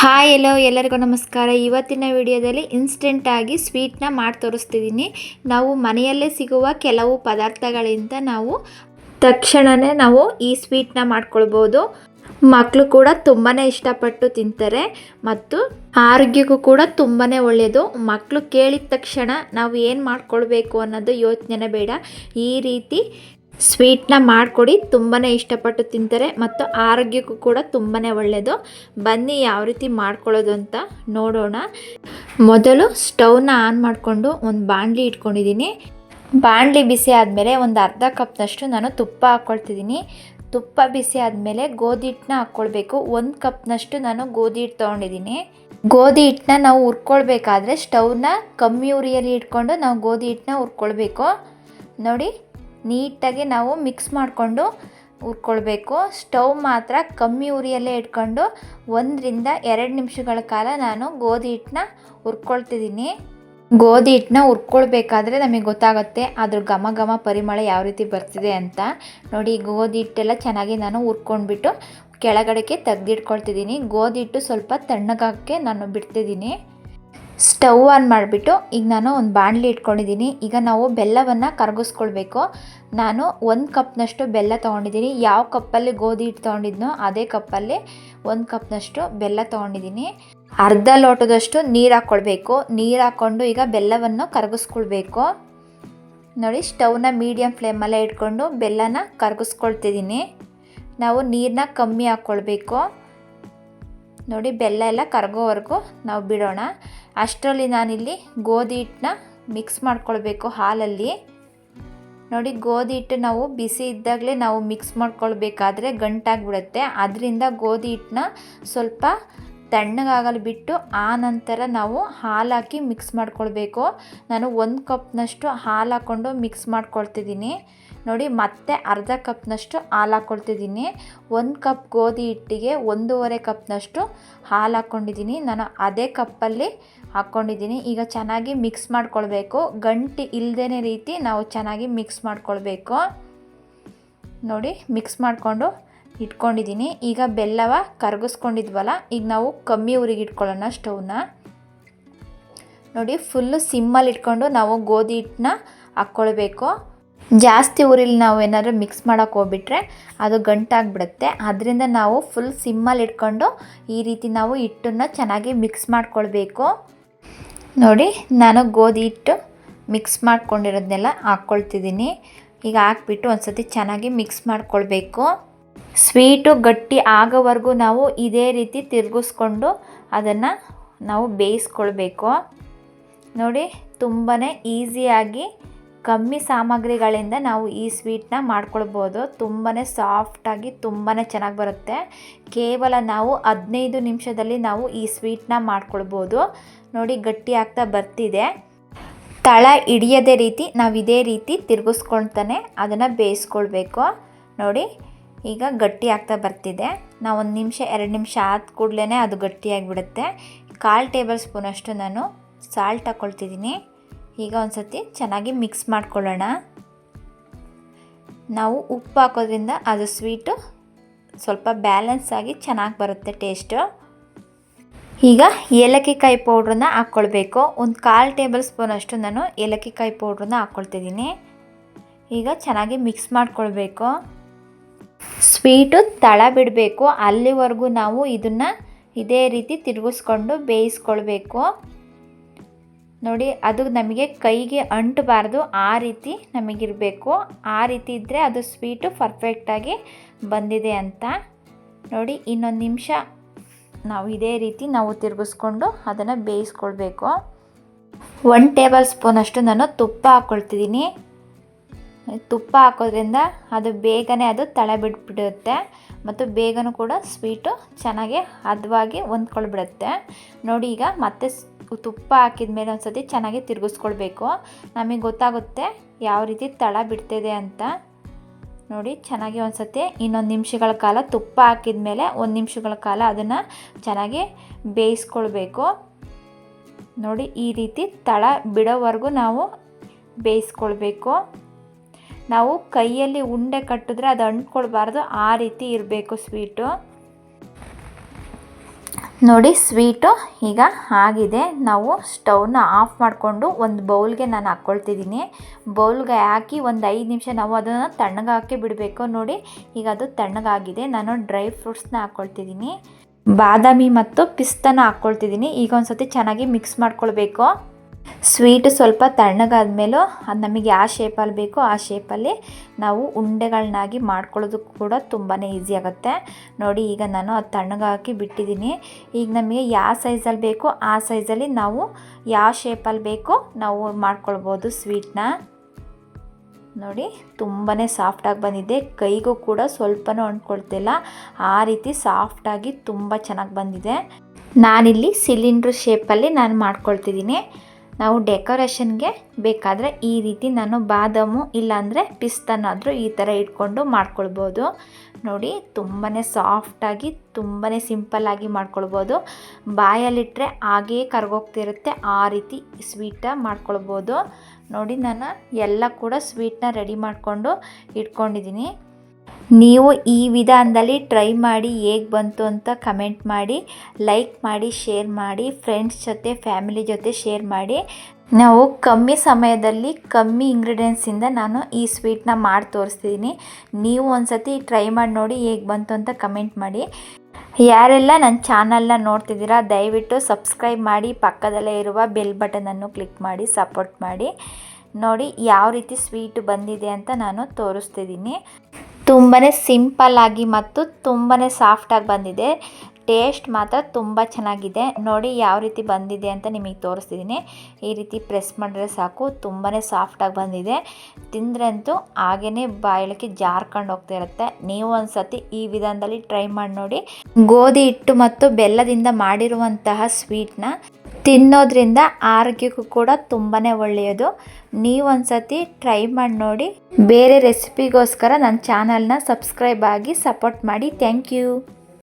Hi ಎಲ್ಲೋ ಎಲ್ಲರಿಗೂ ನಮಸ್ಕಾರ. ಇವತ್ತಿನ ವಿಡಿಯೋದಲ್ಲಿ ಇನ್ಸ್ಟೆಂಟಾಗಿ ಸ್ವೀಟ್ನ ಮಾಡಿ ತೋರಿಸ್ತಿದ್ದೀನಿ ನಾವು ಮನೆಯಲ್ಲೇ ಸಿಗುವ ಕೆಲವು ಪದಾರ್ಥಗಳಿಂದ ನಾವು ತಕ್ಷಣವೇ ನಾವು ಈ ಸ್ವೀಟ್ನ ಮಾಡ್ಕೊಳ್ಬೋದು. ಮಕ್ಕಳು ಕೂಡ ತುಂಬಾ ಇಷ್ಟಪಟ್ಟು ತಿಂತಾರೆ ಮತ್ತು ಆರೋಗ್ಯಕ್ಕೂ ಕೂಡ ತುಂಬಾ ಒಳ್ಳೆಯದು ಮಕ್ಕಳು ಕೇಳಿದ ತಕ್ಷಣ ನಾವು ಏನು ಮಾಡ್ಕೊಳ್ಬೇಕು ಅನ್ನೋದು ಯೋಚನೆ ಬೇಡ. ಈ ರೀತಿ ಸ್ವೀಟ್ನ ಮಾಡಿಕೊಡಿ ತುಂಬಾ ಇಷ್ಟಪಟ್ಟು ತಿಂತಾರೆ ಮತ್ತು ಆರೋಗ್ಯಕ್ಕೂ ಕೂಡ ತುಂಬಾ ಒಳ್ಳೆಯದು ಬನ್ನಿ ಯಾವ ರೀತಿ ಮಾಡ್ಕೊಳ್ಳೋದು ಅಂತ ನೋಡೋಣ. ಮೊದಲು ಸ್ಟೌವ್ನ ಆನ್ ಮಾಡಿಕೊಂಡು ಒಂದು ಬಾಣಲಿ ಇಟ್ಕೊಂಡಿದ್ದೀನಿ. ಬಾಣಲಿ ಬಿಸಿ ಆದಮೇಲೆ ಒಂದು ಅರ್ಧ ಕಪ್ನಷ್ಟು ನಾನು ತುಪ್ಪ ಹಾಕ್ಕೊಳ್ತಿದ್ದೀನಿ. ತುಪ್ಪ ಬಿಸಿ ಆದಮೇಲೆ ಗೋಧಿ ಹಿಟ್ಟನ್ನ ಹಾಕ್ಕೊಳ್ಬೇಕು. ಒಂದು ಕಪ್ನಷ್ಟು ನಾನು ಗೋಧಿ ಹಿಟ್ಟು ತೊಗೊಂಡಿದ್ದೀನಿ. ಗೋಧಿ ಹಿಟ್ಟನ್ನ ನಾವು ಹುರ್ಕೊಳ್ಬೇಕಾದ್ರೆ ಸ್ಟವ್ನ ಕಮ್ಮಿ ಉರಿಯಲ್ಲಿ ಇಟ್ಕೊಂಡು ನಾವು ಗೋಧಿ ಹಿಟ್ಟನ್ನ ಹುರ್ಕೊಳ್ಬೇಕು. ನೋಡಿ ನೀಟಾಗಿ ನಾವು ಮಿಕ್ಸ್ ಮಾಡಿಕೊಂಡು ಹುರ್ಕೊಳ್ಬೇಕು ಸ್ಟವ್ ಮಾತ್ರ ಕಮ್ಮಿ ಉರಿಯಲ್ಲೇ ಇಟ್ಕೊಂಡು ಒಂದರಿಂದ ಎರಡು ನಿಮಿಷಗಳ ಕಾಲ ನಾನು ಗೋಧಿ ಹಿಟ್ಟನ್ನ ಹುರ್ಕೊಳ್ತಿದ್ದೀನಿ. ಗೋಧಿ ಹಿಟ್ಟನ್ನ ಹುರ್ಕೊಳ್ಬೇಕಾದ್ರೆ ನಮಗೆ ಗೊತ್ತಾಗುತ್ತೆ ಅದ್ರ ಘಮ ಘಮ ಪರಿಮಳ ಯಾವ ರೀತಿ ಬರ್ತಿದೆ ಅಂತ. ನೋಡಿ, ಗೋಧಿ ಹಿಟ್ಟೆಲ್ಲ ಚೆನ್ನಾಗಿ ನಾನು ಹುರ್ಕೊಂಡ್ಬಿಟ್ಟು ಕೆಳಗಡೆಗೆ ತೆಗೆದಿಟ್ಕೊಳ್ತಿದ್ದೀನಿ. ಗೋಧಿ ಹಿಟ್ಟು ಸ್ವಲ್ಪ ತಣ್ಣಗಾಕೆ ನಾನು ಬಿಡ್ತಿದ್ದೀನಿ. ಸ್ಟವ್ ಆನ್ ಮಾಡಿಬಿಟ್ಟು ಈಗ ನಾನು ಒಂದು ಬಾಣಲಿ ಇಟ್ಕೊಂಡಿದ್ದೀನಿ. ಈಗ ನಾವು ಬೆಲ್ಲವನ್ನು ಕರಗಿಸ್ಕೊಳ್ಬೇಕು. ನಾನು ಒಂದು ಕಪ್ನಷ್ಟು ಬೆಲ್ಲ ತೊಗೊಂಡಿದ್ದೀನಿ. ಯಾವ ಕಪ್ಪಲ್ಲಿ ಗೋಧಿ ಹಿಟ್ಟು ತೊಗೊಂಡಿದ್ನೋ ಅದೇ ಕಪ್ಪಲ್ಲಿ ಒಂದು ಕಪ್ನಷ್ಟು ಬೆಲ್ಲ ತೊಗೊಂಡಿದ್ದೀನಿ. ಅರ್ಧ ಲೋಟದಷ್ಟು ನೀರು ಹಾಕ್ಕೊಳ್ಬೇಕು ನೀರು ಹಾಕ್ಕೊಂಡು ಈಗ ಬೆಲ್ಲವನ್ನು ಕರಗಿಸ್ಕೊಳ್ಬೇಕು. ನೋಡಿ, ಸ್ಟವ್ನ ಮೀಡಿಯಮ್ ಫ್ಲೇಮಲ್ಲೇ ಇಟ್ಕೊಂಡು ಬೆಲ್ಲನ ಕರಗಿಸ್ಕೊಳ್ತಿದ್ದೀನಿ. ನಾವು ನೀರನ್ನ ಕಮ್ಮಿ ಹಾಕ್ಕೊಳ್ಬೇಕು ನೋಡಿ, ಬೆಲ್ಲ ಎಲ್ಲ ಕರಗೋವರೆಗೂ ನಾವು ಬಿಡೋಣ. ಅಷ್ಟರಲ್ಲಿ ನಾನಿಲ್ಲಿ ಗೋಧಿ ಹಿಟ್ಟನ್ನ ಮಿಕ್ಸ್ ಮಾಡ್ಕೊಳ್ಬೇಕು ಹಾಲಲ್ಲಿ. ನೋಡಿ, ಗೋಧಿ ಹಿಟ್ಟು ನಾವು ಬಿಸಿ ಇದ್ದಾಗಲೇ ನಾವು ಮಿಕ್ಸ್ ಮಾಡ್ಕೊಳ್ಬೇಕಾದ್ರೆ ಗಂಟಾಗ್ಬಿಡುತ್ತೆ. ಅದರಿಂದ ಗೋಧಿ ಹಿಟ್ಟನ್ನ ಸ್ವಲ್ಪ ತಣ್ಣಗಾಗಲು ಬಿಟ್ಟು ಆ ನಂತರ ನಾವು ಹಾಲು ಹಾಕಿ ಮಿಕ್ಸ್ ಮಾಡ್ಕೊಳ್ಬೇಕು. ನಾನು ಒಂದು ಕಪ್ನಷ್ಟು ಹಾಲು ಹಾಕ್ಕೊಂಡು ಮಿಕ್ಸ್ ಮಾಡ್ಕೊಳ್ತಿದ್ದೀನಿ. ನೋಡಿ, ಮತ್ತೆ ಅರ್ಧ ಕಪ್ನಷ್ಟು ಹಾಲು ಹಾಕ್ಕೊಳ್ತಿದ್ದೀನಿ. ಒಂದು ಕಪ್ ಗೋಧಿ ಹಿಟ್ಟಿಗೆ ಒಂದೂವರೆ ಕಪ್ನಷ್ಟು ಹಾಲು ಹಾಕ್ಕೊಂಡಿದ್ದೀನಿ. ನಾನು ಅದೇ ಕಪ್ಪಲ್ಲಿ ಹಾಕ್ಕೊಂಡಿದ್ದೀನಿ. ಈಗ ಚೆನ್ನಾಗಿ ಮಿಕ್ಸ್ ಮಾಡ್ಕೊಳ್ಬೇಕು. ಗಂಟು ಇಲ್ಲದೇ ರೀತಿ ನಾವು ಚೆನ್ನಾಗಿ ಮಿಕ್ಸ್ ಮಾಡ್ಕೊಳ್ಬೇಕು. ನೋಡಿ, ಮಿಕ್ಸ್ ಮಾಡಿಕೊಂಡು ಇಟ್ಕೊಂಡಿದ್ದೀನಿ. ಈಗ ಬೆಲ್ಲವ ಕರಗಿಸ್ಕೊಂಡಿದ್ವಲ್ಲ, ಈಗ ನಾವು ಕಮ್ಮಿ ಊರಿಗೆ ಇಟ್ಕೊಳ್ಳೋಣ ಸ್ಟೌವ್ನ. ನೋಡಿ ಫುಲ್ಲು ಸಿಮ್ಮಲ್ಲಿ ಇಟ್ಕೊಂಡು ನಾವು ಗೋಧಿ ಹಿಟ್ಟನ್ನ ಹಾಕ್ಕೊಳ್ಬೇಕು. ಜಾಸ್ತಿ ಊರಿಲಿ ನಾವು ಏನಾದರೂ ಮಿಕ್ಸ್ ಮಾಡೋಕೆ ಹೋಗ್ಬಿಟ್ರೆ ಅದು ಗಂಟಾಗ್ಬಿಡುತ್ತೆ. ಅದರಿಂದ ನಾವು ಫುಲ್ ಸಿಮ್ಮಲ್ಲಿ ಇಟ್ಕೊಂಡು ಈ ರೀತಿ ನಾವು ಹಿಟ್ಟನ್ನು ಚೆನ್ನಾಗಿ ಮಿಕ್ಸ್ ಮಾಡ್ಕೊಳ್ಬೇಕು. ನೋಡಿ, ನಾನು ಗೋಧಿ ಹಿಟ್ಟು ಮಿಕ್ಸ್ ಮಾಡ್ಕೊಂಡಿರೋದನ್ನೆಲ್ಲ ಹಾಕ್ಕೊಳ್ತಿದ್ದೀನಿ. ಈಗ ಹಾಕ್ಬಿಟ್ಟು ಒಂದು ಸತಿ ಚೆನ್ನಾಗಿ ಮಿಕ್ಸ್ ಮಾಡ್ಕೊಳ್ಬೇಕು. ಸ್ವೀಟು ಗಟ್ಟಿ ಆಗೋವರೆಗೂ ನಾವು ಇದೇ ರೀತಿ ತಿರುಗಿಸ್ಕೊಂಡು ಅದನ್ನು ನಾವು ಬೇಯಿಸ್ಕೊಳ್ಬೇಕು. ನೋಡಿ ತುಂಬಾ ಈಸಿಯಾಗಿ ಕಮ್ಮಿ ಸಾಮಗ್ರಿಗಳಿಂದ ನಾವು ಈ ಸ್ವೀಟ್ನ ಮಾಡ್ಕೊಳ್ಬೋದು. ತುಂಬಾ ಸಾಫ್ಟಾಗಿ ತುಂಬಾ ಚೆನ್ನಾಗಿ ಬರುತ್ತೆ. ಕೇವಲ ನಾವು ಹದಿನೈದು ನಿಮಿಷದಲ್ಲಿ ನಾವು ಈ ಸ್ವೀಟ್ನ ಮಾಡ್ಕೊಳ್ಬೋದು. ನೋಡಿ, ಗಟ್ಟಿ ಆಗ್ತಾ ಬರ್ತಿದೆ. ತಳ ಹಿಡಿಯದೇ ರೀತಿ ನಾವು ಇದೇ ರೀತಿ ತಿರುಗಿಸ್ಕೊಳ್ತಾನೆ ಅದನ್ನು ಬೇಯಿಸ್ಕೊಳ್ಬೇಕು. ನೋಡಿ ಈಗ ಗಟ್ಟಿ ಆಗ್ತಾ ಬರ್ತಿದೆ. ನಾವು ಒಂದು ನಿಮಿಷ, ಎರಡು ನಿಮಿಷ ಆದ ಕೂಡಲೇ ಅದು ಗಟ್ಟಿಯಾಗಿಬಿಡುತ್ತೆ. ಕಾಲು ಟೇಬಲ್ ಸ್ಪೂನಷ್ಟು ನಾನು ಸಾಲ್ಟ್ ಹಾಕ್ಕೊಳ್ತಿದ್ದೀನಿ ಈಗ ಒಂದು ಸತಿ ಚೆನ್ನಾಗಿ ಮಿಕ್ಸ್ ಮಾಡ್ಕೊಳ್ಳೋಣ. ನಾವು ಉಪ್ಪು ಹಾಕೋದ್ರಿಂದ ಅದು ಸ್ವೀಟು ಸ್ವಲ್ಪ ಬ್ಯಾಲೆನ್ಸ್ ಆಗಿ ಚೆನ್ನಾಗಿ ಬರುತ್ತೆ ಟೇಸ್ಟು. ಈಗ ಏಲಕ್ಕಿ ಕಾಯಿ ಪೌಡ್ರನ್ನ ಹಾಕ್ಕೊಳ್ಬೇಕು ಒಂದು ಕಾಲು ಟೇಬಲ್ ಸ್ಪೂನಷ್ಟು ನಾನು ಏಲಕ್ಕಿ ಕಾಯಿ ಪೌಡ್ರನ್ನ ಹಾಕ್ಕೊಳ್ತಿದ್ದೀನಿ ಈಗ ಚೆನ್ನಾಗಿ ಮಿಕ್ಸ್ ಮಾಡ್ಕೊಳ್ಬೇಕು. ಸ್ವೀಟು ತಳ ಬಿಡಬೇಕು ಅಲ್ಲಿವರೆಗೂ ನಾವು ಇದನ್ನು ಇದೇ ರೀತಿ ತಿರುಗಿಸ್ಕೊಂಡು ಬೇಯಿಸ್ಕೊಳ್ಬೇಕು. ನೋಡಿ, ಅದು ನಮಗೆ ಕೈಗೆ ಅಂಟಬಾರ್ದು. ಆ ರೀತಿ ನಮಗಿರಬೇಕು. ಆ ರೀತಿ ಇದ್ದರೆ ಅದು ಸ್ವೀಟು ಪರ್ಫೆಕ್ಟಾಗಿ ಬಂದಿದೆ ಅಂತ. ನೋಡಿ, ಇನ್ನೊಂದು ನಿಮಿಷ. ನಾವು ಇದೇ ರೀತಿ ನಾವು ತಿರುಗಿಸ್ಕೊಂಡು ಅದನ್ನು ಬೇಯಿಸ್ಕೊಳ್ಬೇಕು. ಒನ್ ಟೇಬಲ್ ಸ್ಪೂನಷ್ಟು ನಾನು ತುಪ್ಪ ಹಾಕ್ಕೊಳ್ತಿದ್ದೀನಿ ತುಪ್ಪ ಹಾಕೋದ್ರಿಂದ ಅದು ಬೇಗನೆ ಅದು ತಳ ಬಿಟ್ಬಿಡುತ್ತೆ ಮತ್ತು ಬೇಗನೂ ಕೂಡ ಸ್ವೀಟು ಚೆನ್ನಾಗಿ ಹದವಾಗಿ ಹೊಂದ್ಕೊಳ್ಬಿಡುತ್ತೆ. ನೋಡಿ ಈಗ ಮತ್ತೆ ತುಪ್ಪ ಹಾಕಿದ ಮೇಲೆ ಒಂದು ಸತಿ ಚೆನ್ನಾಗಿ ತಿರುಗಿಸ್ಕೊಳ್ಬೇಕು. ನಮಗೆ ಗೊತ್ತಾಗುತ್ತೆ ಯಾವ ರೀತಿ ತಳ ಬಿಡ್ತಿದೆ ಅಂತ. ನೋಡಿ ಚೆನ್ನಾಗಿ ಒಂದು ಸತಿ ಇನ್ನೊಂದು ನಿಮಿಷಗಳ ಕಾಲ ತುಪ್ಪ ಹಾಕಿದ ಮೇಲೆ ಒಂದು ನಿಮಿಷಗಳ ಕಾಲ ಅದನ್ನು ಚೆನ್ನಾಗಿ ಬೇಯಿಸ್ಕೊಳ್ಬೇಕು. ನೋಡಿ ಈ ರೀತಿ ತಳ ಬಿಡೋವರೆಗೂ ನಾವು ಬೇಯಿಸ್ಕೊಳ್ಬೇಕು. ನಾವು ಕೈಯಲ್ಲಿ ಉಂಡೆ ಕಟ್ಟಿದ್ರೆ ಅದು ಅಂಟ್ಕೊಳ್ಬಾರ್ದು. ಆ ರೀತಿ ಇರಬೇಕು ಸ್ವೀಟು. ನೋಡಿ, ಸ್ವೀಟು ಈಗ ಆಗಿದೆ. ನಾವು ಸ್ಟವ್ನ ಆಫ್ ಮಾಡಿಕೊಂಡು ಒಂದು ಬೌಲ್ಗೆ ನಾನು ಹಾಕ್ಕೊಳ್ತಿದ್ದೀನಿ. ಬೌಲ್ಗೆ ಹಾಕಿ ಒಂದು ಐದು ನಿಮಿಷ ನಾವು ಅದನ್ನು ತಣ್ಣಗಾಕಿ ಬಿಡಬೇಕು. ನೋಡಿ, ಈಗ ಅದು ತಣ್ಣಗಾಗಿದೆ. ನಾನು ಡ್ರೈ ಫ್ರೂಟ್ಸ್ನ ಹಾಕ್ಕೊಳ್ತಿದ್ದೀನಿ. ಬಾದಾಮಿ ಮತ್ತು ಪಿಸ್ತನ ಹಾಕ್ಕೊಳ್ತಿದ್ದೀನಿ. ಈಗ ಒಂದು ಸತಿ ಚೆನ್ನಾಗಿ ಮಿಕ್ಸ್ ಮಾಡ್ಕೊಳ್ಬೇಕು. ಸ್ವೀಟ್ ಸ್ವಲ್ಪ ತಣ್ಣಗಾದ್ಮೇಲೂ ಅದು ನಮಗೆ ಯಾವ ಶೇಪಲ್ಲಿ ಬೇಕೋ ಆ ಶೇಪಲ್ಲಿ ನಾವು ಉಂಡೆಗಳನ್ನಾಗಿ ಮಾಡ್ಕೊಳ್ಳೋದು ಕೂಡ ತುಂಬಾ ಈಸಿ ಆಗುತ್ತೆ. ನೋಡಿ, ಈಗ ನಾನು ಅದು ತಣ್ಣಗಾಕಿ ಬಿಟ್ಟಿದ್ದೀನಿ. ಈಗ ನಮಗೆ ಯಾವ ಸೈಜಲ್ಲಿ ಬೇಕೋ ಆ ಸೈಜಲ್ಲಿ ನಾವು ಯಾವ ಶೇಪಲ್ಲಿ ಬೇಕೋ ನಾವು ಮಾಡ್ಕೊಳ್ಬೋದು ಸ್ವೀಟ್ನ. ನೋಡಿ ತುಂಬಾ ಸಾಫ್ಟಾಗಿ ಬಂದಿದೆ. ಕೈಗೂ ಕೂಡ ಸ್ವಲ್ಪನೂ ಅಂಟ್ಕೊಳ್ತಿಲ್ಲ. ಆ ರೀತಿ ಸಾಫ್ಟಾಗಿ ತುಂಬ ಚೆನ್ನಾಗಿ ಬಂದಿದೆ. ನಾನಿಲ್ಲಿ ಸಿಲಿಂಡ್ರ್ ಶೇಪಲ್ಲಿ ನಾನು ಮಾಡ್ಕೊಳ್ತಿದ್ದೀನಿ. ನಾವು ಡೆಕೋರೇಷನ್ಗೆ ಬೇಕಾದರೆ ಈ ರೀತಿ ನಾನು ಬಾದಾಮು ಇಲ್ಲಾಂದರೆ ಪಿಸ್ತನಾದರೂ ಈ ಥರ ಇಟ್ಕೊಂಡು ಮಾಡ್ಕೊಳ್ಬೋದು. ನೋಡಿ ತುಂಬಾ ಸಾಫ್ಟಾಗಿ ತುಂಬಾ ಸಿಂಪಲ್ಲಾಗಿ ಮಾಡ್ಕೊಳ್ಬೋದು. ಬಾಯಲ್ಲಿಟ್ಟರೆ ಹಾಗೇ ಕರ್ಗೋಗ್ತಿರುತ್ತೆ, ಆ ರೀತಿ ಸ್ವೀಟ ಮಾಡ್ಕೊಳ್ಬೋದು. ನೋಡಿ, ನಾನು ಎಲ್ಲ ಕೂಡ ಸ್ವೀಟ್ನ ರೆಡಿ ಮಾಡಿಕೊಂಡು ಇಟ್ಕೊಂಡಿದ್ದೀನಿ. ನೀವು ಈ ವಿಧಾನದಲ್ಲಿ ಟ್ರೈ ಮಾಡಿ ಹೇಗೆ ಬಂತು ಅಂತ ಕಮೆಂಟ್ ಮಾಡಿ ಲೈಕ್ ಮಾಡಿ ಶೇರ್ ಮಾಡಿ ಫ್ರೆಂಡ್ಸ್ ಜೊತೆ ಫ್ಯಾಮಿಲಿ ಜೊತೆ ಶೇರ್ ಮಾಡಿ. ನಾವು ಕಮ್ಮಿ ಸಮಯದಲ್ಲಿ ಕಮ್ಮಿ ಇಂಗ್ರೀಡಿಯೆಂಟ್ಸಿಂದ ನಾನು ಈ ಸ್ವೀಟ್ನ ಮಾಡಿ ತೋರಿಸ್ತಿದ್ದೀನಿ ನೀವು ಒಂದು ಸತಿ ಟ್ರೈ ಮಾಡಿ ನೋಡಿ ಹೇಗೆ ಬಂತು ಅಂತ ಕಮೆಂಟ್ ಮಾಡಿ. ಯಾರೆಲ್ಲ ನನ್ನ ಚಾನಲ್ನ ನೋಡ್ತಿದ್ದೀರಾ, ದಯವಿಟ್ಟು ಸಬ್ಸ್ಕ್ರೈಬ್ ಮಾಡಿ, ಪಕ್ಕದಲ್ಲೇ ಇರುವ ಬೆಲ್ ಬಟನನ್ನು ಕ್ಲಿಕ್ ಮಾಡಿ ಸಪೋರ್ಟ್ ಮಾಡಿ. ನೋಡಿ ಯಾವ ರೀತಿ ಸ್ವೀಟ್ ಬಂದಿದೆ ಅಂತ ನಾನು ತೋರಿಸ್ತಿದ್ದೀನಿ ತುಂಬಾ ಸಿಂಪಲ್ಲಾಗಿ ಮತ್ತು ತುಂಬಾ ಸಾಫ್ಟಾಗಿ ಬಂದಿದೆ. ಟೇಸ್ಟ್ ಮಾತ್ರ ತುಂಬ ಚೆನ್ನಾಗಿದೆ. ನೋಡಿ ಯಾವ ರೀತಿ ಬಂದಿದೆ ಅಂತ ನಿಮಗೆ ತೋರಿಸ್ತಿದ್ದೀನಿ. ಈ ರೀತಿ ಪ್ರೆಸ್ ಮಾಡಿದ್ರೆ ಸಾಕು. ತುಂಬಾ ಸಾಫ್ಟಾಗಿ ಬಂದಿದೆ. ತಿಂದ್ರಂತೂ ಹಾಗೇ ಬಾಯಲಿಕ್ಕೆ ಜಾರ್ಕೊಂಡು ಹೋಗ್ತಾ ಇರುತ್ತೆ. ನೀವು ಒಂದು ಸತಿ ಈ ವಿಧಾನದಲ್ಲಿ ಟ್ರೈ ಮಾಡಿ ನೋಡಿ. ಗೋಧಿ ಹಿಟ್ಟು ಮತ್ತು ಬೆಲ್ಲದಿಂದ ಮಾಡಿರುವಂತಹ ಸ್ವೀಟ್ನ ತಿನ್ನೋದ್ರಿಂದ ಆರೋಗ್ಯಕ್ಕೂ ಕೂಡ ತುಂಬಾ ಒಳ್ಳೆಯದು. ನೀವು ಒಂದ್ಸತಿ ಟ್ರೈ ಮಾಡಿ ನೋಡಿ. ಬೇರೆ ರೆಸಿಪಿಗೋಸ್ಕರ ನನ್ನ ಚಾನಲ್ನ ಸಬ್ಸ್ಕ್ರೈಬ್ ಆಗಿ ಸಪೋರ್ಟ್ ಮಾಡಿ. Thank you